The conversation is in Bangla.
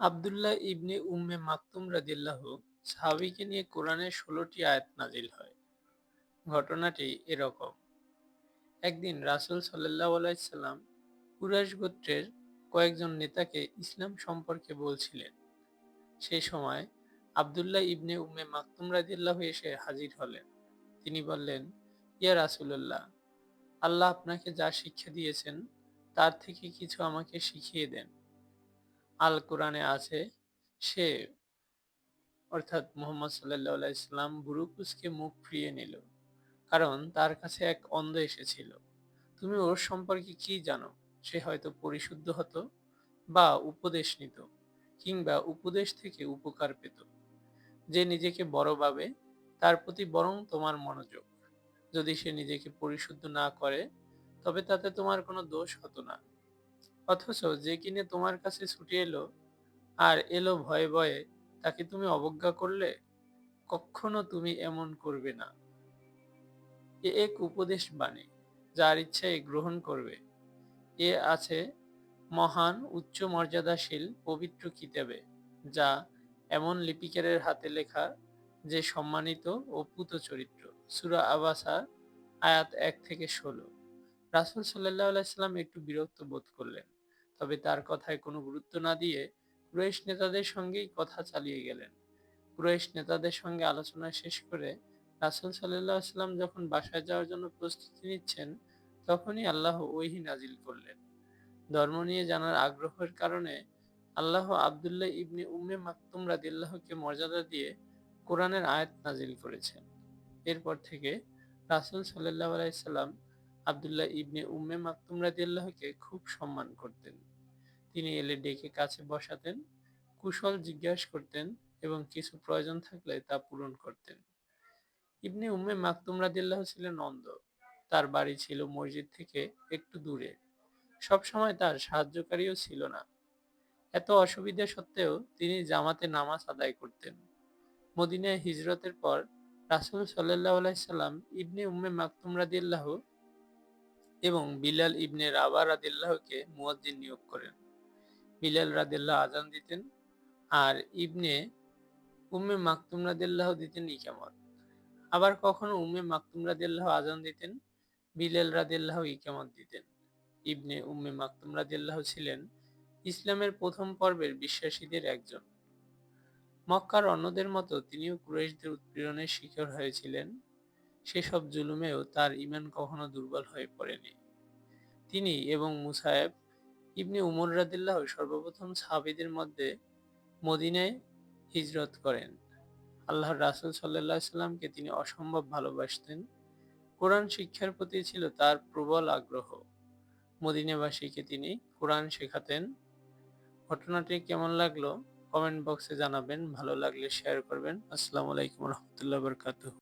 আবদুল্লাহ ইবনে উম্মে মাকতুম রাদিয়াল্লাহু সাহাবীকে নিয়ে কোরআনের ষোলোটি আয়াত নাজিল হয়। ঘটনাটি এরকম। একদিন রাসূল সাল্লাল্লাহু আলাইহি সাল্লাম কুরাইশ গোত্রের কয়েকজন নেতাকে ইসলাম সম্পর্কে বলছিলেন। সেই সময় আবদুল্লাহ ইবনে উম্মে মাকতুম রাদিয়াল্লাহু এসে হাজির হলেন। তিনি বললেন, ইয়া রাসূলুল্লাহ, আল্লাহ আপনাকে যা শিক্ষা দিয়েছেন, তার থেকে কিছু আমাকে শিখিয়ে দেন। আল কোরআনে আছে, সে অর্থাৎ মোহাম্মদ সাল্লাহ ইসলাম বুরুকুসকে মুখ ফিরিয়ে নিল, কারণ তার কাছে এক অন্ধ এসেছিল। তুমি ওর সম্পর্কে কি জানো? সে হয়তো পরিশুদ্ধ হতো বা উপদেশ নিত, কিংবা উপদেশ থেকে উপকার পেত। যে নিজেকে বড় ভাবে, তার প্রতি বরং তোমার মনোযোগ। যদি সে নিজেকে পরিশুদ্ধ না করে, তবে তাতে তোমার কোনো দোষ হতো না। অথচ যে কিনে তোমার কাছে ছুটে এলো আর এলো ভয়ে ভয়ে, তাকে তুমি অবজ্ঞা করলে? কখনো তুমি এমন করবে না। এ এক উপদেশ বাণী, যার ইচ্ছায় গ্রহণ করবে। এ আছে, মহান উচ্চ মর্যাদাশীল পবিত্র কিতাবে, যা এমন লিপিকারের হাতে লেখা, যে সম্মানিত ও পুত চরিত্র। সুরা আবাসা, আয়াত এক থেকে ষোলো। রাসুল সাল্লাহ আলাইসাল্লাম একটু বিরক্ত বোধ করলেন। তবে তার কথায় কোনো গুরুত্ব না দিয়ে কুরাইশ নেতাদের সঙ্গেই কথা চালিয়ে গেলেন। কুরাইশ নেতাদের সঙ্গে আলোচনা শেষ করে রাসুল সাল্লাম যখন বাসায় যাওয়ার জন্য প্রস্তুতি নিচ্ছেন, তখনই আল্লাহ ওইহি নাজিল করলেন। ধর্ম নিয়ে জানার আগ্রহের কারণে আল্লাহ আবদুল্লাহ ইবনে উম্মে মাকতুম রাদিল্লাহকে মর্যাদা দিয়ে কোরআনের আয়াত নাজিল করেছেন। এরপর থেকে রাসুল সাল্লাহ আলাইসাল্লাম আবদুল্লাহ ইবনে উম্মে মাকতুম রাদিল্লাহকে খুব সম্মান করতেন। তিনি এলে ডেকে কাছে বসাতেন, কুশল জিজ্ঞাসা করতেন এবং কিছু প্রয়োজন থাকলে তা পূরণ করতেন। ইবনে উম্মে মাকতুম রাদিল্লাহ ছিলেন অন্ধ। তার বাড়ি ছিল মসজিদ থেকে একটু দূরে। সবসময় তার সাহায্যকারীও ছিল না। এত অসুবিধা সত্ত্বেও তিনি জামাতে নামাজ আদায় করতেন। মদিনায় হিজরতের পর রাসুল সাল্লাহ আলাইসাল্লাম ইবনে উম্মে মাকতুম রাদিল্লাহ এবং বিলাল ইবনে রাবা রাদিল্লাহকে মুয়াজ্জিন নিয়োগ করেন। বিলাল রাদিল্লাহ আজান দিতেন আর ইবনে উম্মে মাকতুম রাদিল্লাহ দিতেন ইকামত আবার কখনো উম্মে মাকতুম রাদিল্লাহ আজান দিতেন, বিলাল রাদিল্লাহ ইকামত দিতেন। ইবনে উম্মে মাকতুম রাদিল্লাহ ছিলেন ইসলামের প্রথম পর্বের বিশ্বাসীদের একজন। মক্কার অন্যদের মতো তিনিও কুরাইশদের উৎপীড়নের শিকার হয়েছিলেন। সেসব জুলুমেও তার ইমান কখনো দুর্বল হয়ে পড়েনি। তিনি এবং মুসায়েব ইবনে উমর রাদিল্লাহ সর্বপ্রথম সাহাবিদের মধ্যে মদিনায় হিজরত করেন। আল্লাহর রাসুল সাল্লাহ সাল্লামকে তিনি অসম্ভব ভালোবাসতেন। কোরআন শিক্ষার প্রতি ছিল তার প্রবল আগ্রহ। মদিনাবাসীকে তিনি কোরআন শেখাতেন। ঘটনাটি কেমন লাগল? কমেন্ট বক্সে জানাবেন। ভালো লাগলে শেয়ার করবেন। আসসালামু আলাইকুম রহমতুল্লাহ বরকাতুহ।